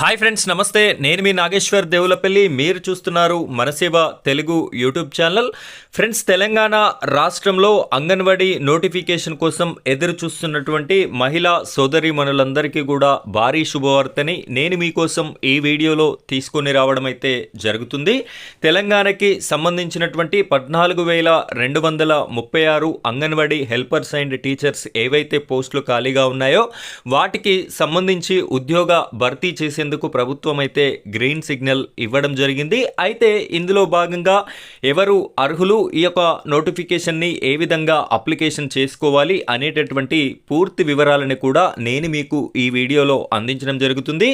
Hi friends నమస్తే. నేను మీ నాగేశ్వర్ దేవులపల్లి. మీరు చూస్తున్నారు Manaseva Telugu YouTube channel. Friends Telangana రాష్ట్రంలో అంగన్వాడీ నోటిఫికేషన్ కోసం ఎదురు చూస్తున్నటువంటి మహిళా సోదరిమణులందరికీ కూడా భారీ శుభవార్తని నేను మీకోసం ఈ వీడియోలో తీసుకొని రావడం అయితే జరుగుతుంది. తెలంగాణకి సంబంధించినటువంటి పద్నాలుగు వేల రెండు వందల ముప్పై ఆరు అంగన్వాడీ హెల్పర్స్ అండ్ టీచర్స్ ఏవైతే పోస్టులు ఖాళీగా ఉన్నాయో వాటికి సంబంధించి ఉద్యోగ భర్తీ చేసేందుకు ప్రభుత్వం అయితే గ్రీన్ సిగ్నల్ ఇవ్వడం జరిగింది. అయితే ఇందులో భాగంగా ఎవరు అర్హులు? ఈ యొక్క నోటిఫికేషన్ని ఏ విధంగా అప్లికేషన్ చేసుకోవాలి అనేటటువంటి పూర్తి వివరాలని కూడా నేను మీకు ఈ వీడియోలో అందించడం జరుగుతుంది.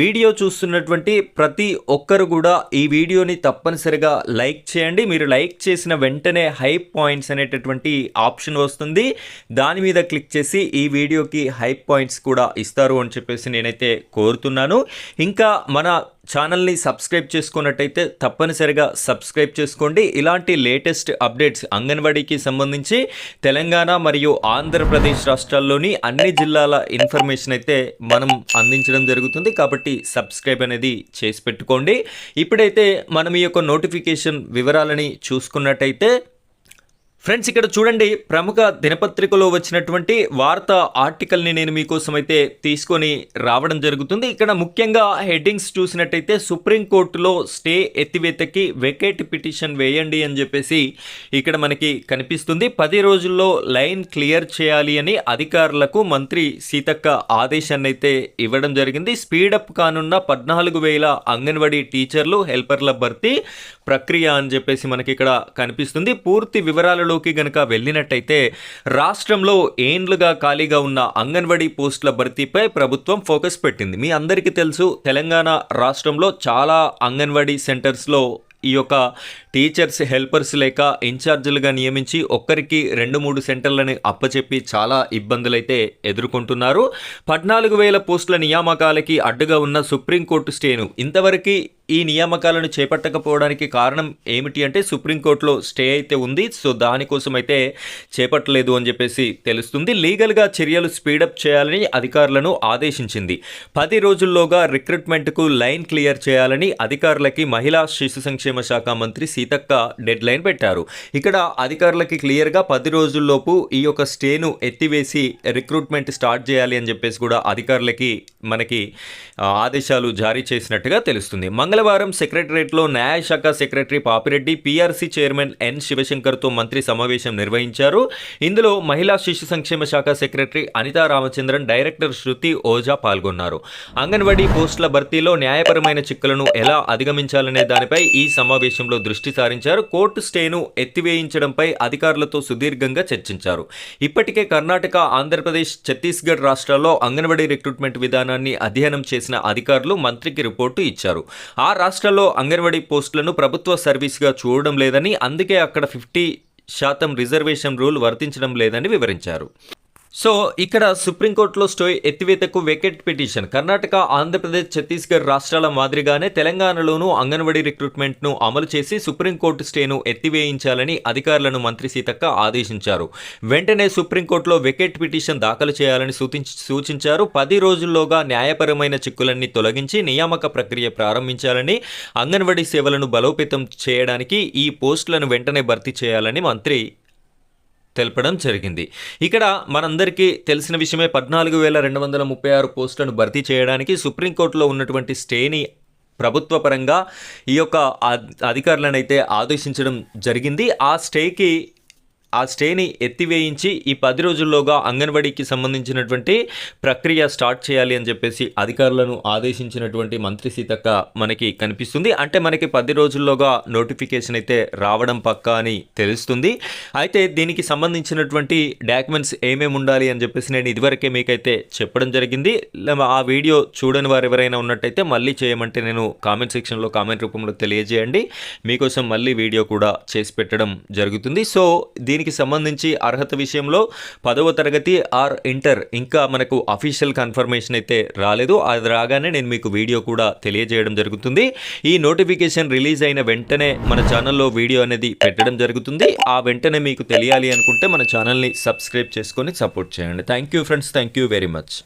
వీడియో చూస్తున్నటువంటి ప్రతి ఒక్కరు కూడా ఈ వీడియోని తప్పనిసరిగా లైక్ చేయండి. మీరు లైక్ చేసిన వెంటనే హైప్ పాయింట్స్ అనేటటువంటి ఆప్షన్ వస్తుంది. దాని మీద క్లిక్ చేసి ఈ వీడియోకి హైప్ పాయింట్స్ కూడా ఇస్తారు అని చెప్పేసి నేనైతే కోరుతున్నాను. ఇంకా మన ఛానల్ని సబ్స్క్రైబ్ చేసుకున్నట్టయితే తప్పనిసరిగా సబ్స్క్రైబ్ చేసుకోండి. ఇలాంటి లేటెస్ట్ అప్డేట్స్ అంగన్వాడీకి సంబంధించి తెలంగాణ మరియు ఆంధ్రప్రదేశ్ రాష్ట్రాల్లోని అన్ని జిల్లాల ఇన్ఫర్మేషన్ అయితే మనం అందించడం జరుగుతుంది. కాబట్టి సబ్స్క్రైబ్ అనేది చేసి పెట్టుకోండి. ఇప్పుడైతే మనం ఈ యొక్క నోటిఫికేషన్ వివరాలని చూసుకున్నట్టయితే ఫ్రెండ్స్ ఇక్కడ చూడండి ప్రముఖ దినపత్రికలో వచ్చినటువంటి వార్త ఆర్టికల్ని నేను మీకోసం అయితే తీసుకొని రావడం జరుగుతుంది. ఇక్కడ ముఖ్యంగా హెడ్డింగ్స్ చూసినట్టయితే సుప్రీంకోర్టులో స్టే ఎత్తివేతకి వెకేట్ పిటిషన్ వేయండి అని చెప్పేసి ఇక్కడ మనకి కనిపిస్తుంది. పది రోజుల్లో లైన్ క్లియర్ చేయాలి అని అధికారులకు మంత్రి సీతక్క ఆదేశాన్ని అయితే ఇవ్వడం జరిగింది. స్పీడప్ కానున్న పద్నాలుగు వేల అంగన్వాడీ టీచర్లు హెల్పర్ల భర్తీ ప్రక్రియ అని చెప్పేసి మనకి ఇక్కడ కనిపిస్తుంది. పూర్తి వివరాలలోకి గనక వెళ్ళినట్టయితే రాష్ట్రంలో ఏండ్లుగా ఖాళీగా ఉన్న అంగన్వాడీ పోస్టుల భర్తీపై ప్రభుత్వం ఫోకస్ పెట్టింది. మీ అందరికీ తెలుసు తెలంగాణ రాష్ట్రంలో చాలా అంగన్వాడీ సెంటర్స్లో ఈ యొక్క టీచర్స్ హెల్పర్స్ లేక ఇన్ఛార్జీలుగా నియమించి ఒక్కరికి రెండు మూడు సెంటర్లని అప్పచెప్పి చాలా ఇబ్బందులైతే ఎదుర్కొంటున్నారు. పద్నాలుగు వేల పోస్టుల నియామకాలకి అడ్డుగా ఉన్న సుప్రీంకోర్టు స్టేను ఇంతవరకు ఈ నియామకాలను చేపట్టకపోవడానికి కారణం ఏమిటి అంటే సుప్రీంకోర్టులో స్టే అయితే ఉంది సో దానికోసం అయితే చేపట్టలేదు అని చెప్పేసి తెలుస్తుంది. లీగల్గా చర్యలు స్పీడప్ చేయాలని అధికారులను ఆదేశించింది. పది రోజుల్లోగా రిక్రూట్మెంట్కు లైన్ క్లియర్ చేయాలని అధికారులకి మహిళా శిశు సంక్షేమ శాఖ మంత్రి సీతక్క డెడ్ లైన్ పెట్టారు. ఇక్కడ అధికారులకి క్లియర్గా పది రోజుల్లోపు ఈ యొక్క స్టేను ఎత్తివేసి రిక్రూట్మెంట్ స్టార్ట్ చేయాలి అని చెప్పేసి కూడా అధికారులకి మనకి ఆదేశాలు జారీ చేసినట్టుగా తెలుస్తుంది. మంగళవారం సెక్రటరియట్లో న్యాయశాఖ secretary Papireddy PRC chairman N శివశంకర్తో మంత్రి సమావేశం నిర్వహించారు. ఇందులో మహిళా శిశు సంక్షేమ శాఖ సెక్రటరీ అనితా రామచంద్రన్ డైరెక్టర్ శృతి ఓజా పాల్గొన్నారు. అంగన్వాడీ పోస్టుల భర్తీలో న్యాయపరమైన చిక్కులను ఎలా అధిగమించాలనే దానిపై ఈ సమావేశంలో దృష్టి సారించారు. కోర్టు స్టేను ఎత్తివేయించడంపై అధికారులతో సుదీర్ఘంగా చర్చించారు. ఇప్పటికే కర్ణాటక ఆంధ్రప్రదేశ్ ఛత్తీస్గఢ్ రాష్ట్రాల్లో అంగన్వాడీ రిక్రూట్మెంట్ విధానాన్ని అధ్యయనం చేసిన అధికారులు మంత్రికి రిపోర్టు ఇచ్చారు. ఆ ఆ రాష్ట్రాల్లో అంగన్వాడీ పోస్టులను ప్రభుత్వ సర్వీస్గా చూడడం లేదని అందుకే అక్కడ ఫిఫ్టీ శాతం రిజర్వేషన్ రూల్ వర్తించడం లేదని వివరించారు. సో ఇక్కడ సుప్రీంకోర్టులో స్టోయ్ ఎత్తివేతకు వెకెట్ పిటిషన్. కర్ణాటక ఆంధ్రప్రదేశ్ ఛత్తీస్గఢ్ రాష్ట్రాల మాదిరిగానే తెలంగాణలోనూ అంగన్వాడీ రిక్రూట్మెంట్ను అమలు చేసి సుప్రీంకోర్టు స్టేను ఎత్తివేయించాలని అధికారులను మంత్రి సీతక్క ఆదేశించారు. వెంటనే సుప్రీంకోర్టులో వెకెట్ పిటిషన్ దాఖలు చేయాలని సూచించారు. పది రోజుల్లోగా న్యాయపరమైన చిక్కులన్నీ తొలగించి నియామక ప్రక్రియ ప్రారంభించాలని అంగన్వాడీ సేవలను బలోపేతం చేయడానికి ఈ పోస్టులను వెంటనే భర్తీ చేయాలని మంత్రి తెలపడం జరిగింది. ఇక్కడ మనందరికీ తెలిసిన విషయమే పద్నాలుగు వేల రెండు వందల ముప్పై ఆరు పోస్టులను భర్తీ చేయడానికి సుప్రీంకోర్టులో ఉన్నటువంటి స్టేని ప్రభుత్వ పరంగా ఈ యొక్క అధికారులను అయితే ఆదేశించడం జరిగింది. ఆ స్టేకి ఆ స్టేని ఎత్తివేయించి ఈ పది రోజుల్లోగా అంగన్వాడీకి సంబంధించినటువంటి ప్రక్రియ స్టార్ట్ చేయాలి అని చెప్పేసి అధికారులను ఆదేశించినటువంటి మంత్రి సీతక్క మనకి కనిపిస్తుంది. అంటే మనకి పది రోజుల్లోగా నోటిఫికేషన్ అయితే రావడం పక్కా అని తెలుస్తుంది. అయితే దీనికి సంబంధించినటువంటి డాక్యుమెంట్స్ ఏమేమి ఉండాలి అని చెప్పేసి నేను ఇదివరకే మీకైతే చెప్పడం జరిగింది. ఆ వీడియో చూడని వారు ఎవరైనా ఉన్నట్టయితే మళ్ళీ చేయమంటే నేను కామెంట్ సెక్షన్లో కామెంట్ రూపంలో తెలియజేయండి. మీకోసం మళ్ళీ వీడియో కూడా చేసి పెట్టడం జరుగుతుంది. సో దీనికి సంబంధించి అర్హత విషయంలో పదవ తరగతి ఆర్ ఇంటర్ ఇంకా మనకు అఫీషియల్ కన్ఫర్మేషన్ అయితే రాలేదు. అది రాగానే నేను మీకు వీడియో కూడా తెలియజేయడం జరుగుతుంది. ఈ నోటిఫికేషన్ రిలీజ్ అయిన వెంటనే మన ఛానల్లో వీడియో అనేది పెట్టడం జరుగుతుంది. ఆ వెంటనే మీకు తెలియాలి అనుకుంటే మన ఛానల్ని సబ్స్క్రైబ్ చేసుకొని సపోర్ట్ చేయండి. Thank you friends thank you very much